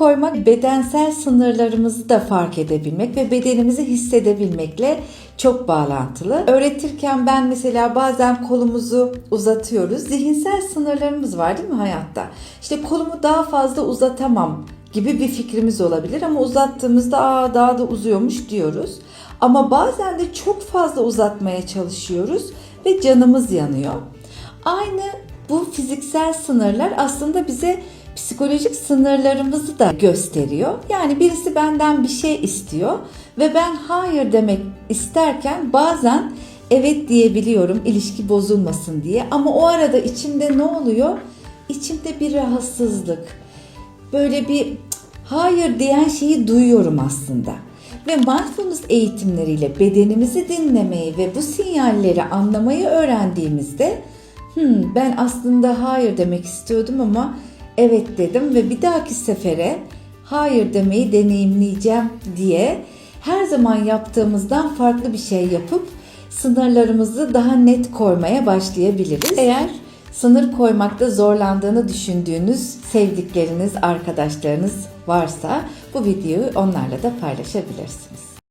koymak bedensel sınırlarımızı da fark edebilmek ve bedenimizi hissedebilmekle çok bağlantılı. Öğretirken ben mesela bazen kolumuzu uzatıyoruz. Zihinsel sınırlarımız var değil mi hayatta? İşte kolumu daha fazla uzatamam gibi bir fikrimiz olabilir ama uzattığımızda aa daha da uzuyormuş diyoruz. Ama bazen de çok fazla uzatmaya çalışıyoruz ve canımız yanıyor. Aynı bu fiziksel sınırlar aslında bize psikolojik sınırlarımızı da gösteriyor. Yani birisi benden bir şey istiyor ve ben hayır demek isterken bazen evet diyebiliyorum ilişki bozulmasın diye ama o arada içimde ne oluyor? İçimde bir rahatsızlık. Böyle bir "Cık, hayır diyen şeyi duyuyorum aslında. Ve mindfulness eğitimleriyle bedenimizi dinlemeyi ve bu sinyalleri anlamayı öğrendiğimizde "Hmm, ben aslında hayır demek istiyordum ama evet dedim ve bir dahaki sefere hayır demeyi deneyimleyeceğim diye her zaman yaptığımızdan farklı bir şey yapıp sınırlarımızı daha net koymaya başlayabiliriz. Eğer sınır koymakta zorlandığını düşündüğünüz sevdikleriniz, arkadaşlarınız varsa bu videoyu onlarla da paylaşabilirsiniz.